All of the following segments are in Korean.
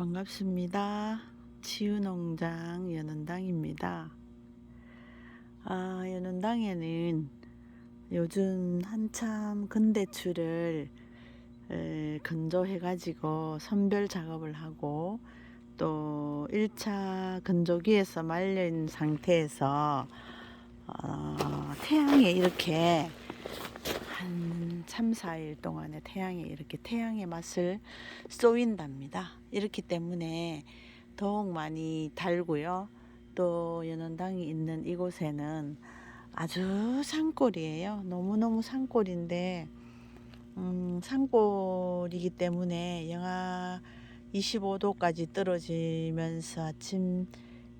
반갑습니다. 치유농장 연은당입니다. 아, 연은당에는 요즘 한참 근대추를 에, 건조해가지고 선별 작업을 하고 또 1차 건조기에서 말린 상태에서 어, 태양에 이렇게 한 3, 4일 동안에 태양에 이렇게 태양의 맛을 쏘인답니다. 이렇기 때문에 더욱 많이 달고요. 또 연원당이 있는 이곳에는 아주 산골이에요. 너무너무 산골인데 음, 산골이기 때문에 영하 25도까지 떨어지면서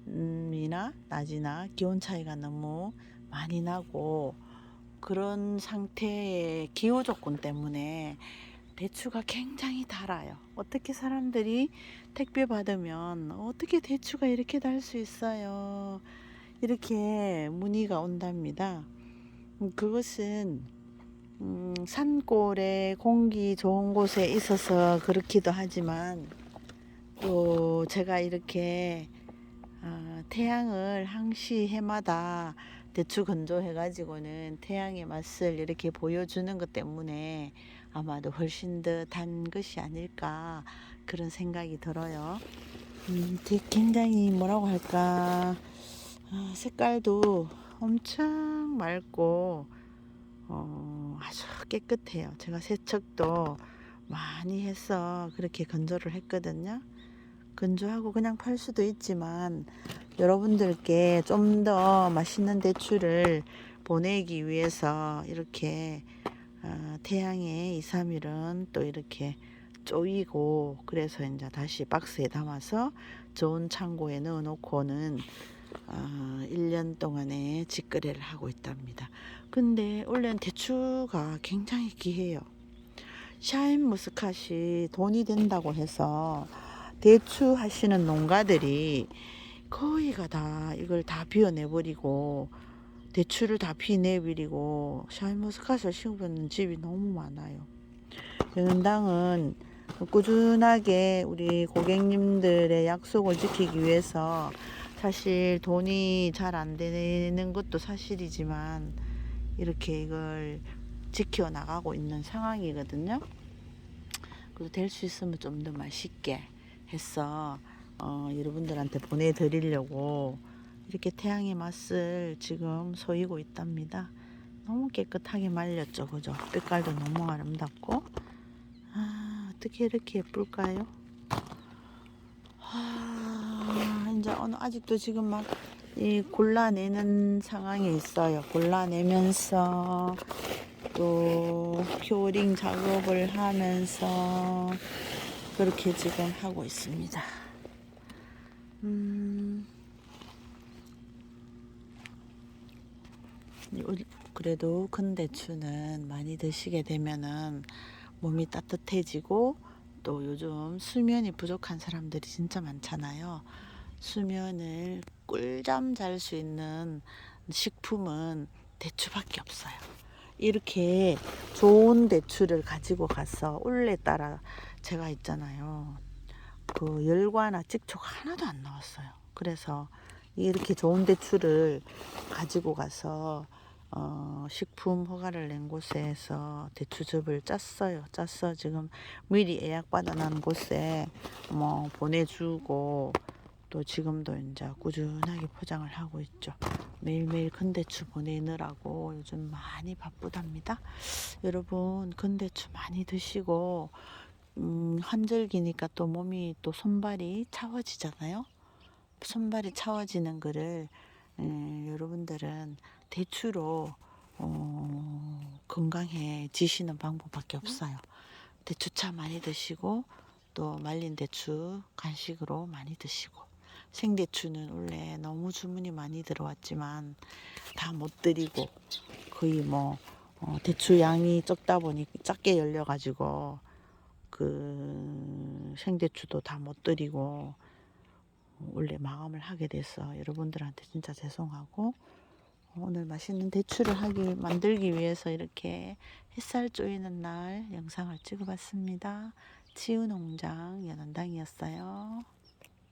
아침이나 낮이나 기온 차이가 너무 많이 나고 그런 상태의 기후 조건 때문에 대추가 굉장히 달아요. 어떻게 사람들이 택배 받으면 어떻게 대추가 이렇게 달 수 있어요? 이렇게 문의가 온답니다. 음, 그것은 음, 산골에 공기 좋은 곳에 있어서 그렇기도 하지만 또 제가 이렇게 아, 태양을 항시 해마다 대추 건조해가지고는 태양의 맛을 이렇게 보여주는 것 때문에 아마도 훨씬 더 단 것이 아닐까 그런 생각이 들어요. 음, 굉장히 뭐라고 할까 아, 색깔도 엄청 맑고 어, 아주 깨끗해요. 제가 세척도 많이 해서 그렇게 건조를 했거든요. 건조하고 그냥 팔 수도 있지만 여러분들께 좀 더 맛있는 대추를 보내기 위해서 이렇게 어, 태양에 2, 3일은 또 이렇게 쪼이고 그래서 이제 다시 박스에 담아서 좋은 창고에 넣어 놓고는 어, 1년 동안에 직거래를 하고 있답니다. 근데 원래는 대추가 굉장히 귀해요. 샤인 머스카시 돈이 된다고 해서 대추 하시는 농가들이 거의가 다 이걸 다 비워내버리고 대추를 다 피내버리고 샤인머스카시를 심는 집이 너무 많아요. 연당은 꾸준하게 우리 고객님들의 약속을 지키기 위해서 사실 돈이 잘 안 되는 것도 사실이지만 이렇게 이걸 지켜 나가고 있는 상황이거든요. 그래서 될 수 있으면 좀 더 맛있게 해서 어, 여러분들한테 보내드리려고 이렇게 태양의 맛을 지금 소이고 있답니다. 너무 깨끗하게 말렸죠, 그죠? 빛깔도 너무 아름답고 아, 어떻게 이렇게 예쁠까요? 아, 이제 어느 아직도 지금 막 이 골라내는 상황에 있어요. 골라내면서 또 큐어링 작업을 하면서 그렇게 지금 하고 있습니다. 음, 요- 그래도 큰 대추는 많이 드시게 되면은 몸이 따뜻해지고 또 요즘 수면이 부족한 사람들이 진짜 많잖아요. 수면을 꿀잠 잘 수 있는 식품은 대추밖에 없어요. 이렇게 좋은 대추를 가지고 가서 올해 따라 제가 있잖아요. 그 열과나 찍촉 하나도 안 나왔어요. 그래서 이렇게 좋은 대추를 가지고 가서 어, 식품 허가를 낸 곳에서 대추즙을 짰어요. 짰어 지금 미리 예약 받아놓은 곳에 뭐 보내주고 또 지금도 이제 꾸준하게 포장을 하고 있죠. 매일매일 건대추 보내느라고 요즘 많이 바쁘답니다. 여러분 건대추 많이 드시고 음, 한절기니까 또 몸이 또 손발이 차워지잖아요. 손발이 차워지는 거를 음, 여러분들은 대추로 어, 건강해지시는 방법밖에 없어요. 대추차 많이 드시고 또 말린 대추 간식으로 많이 드시고 생대추는 원래 너무 주문이 많이 들어왔지만 다 못 드리고 거의 뭐 어, 대추 양이 적다 보니 작게 열려가지고 그 생대추도 다 못 드리고 원래 마감을 하게 돼서 여러분들한테 진짜 죄송하고 오늘 맛있는 대추를 하기 만들기 위해서 이렇게 햇살 쪼이는 날 영상을 찍어봤습니다. 치유농장 연원당이었어요.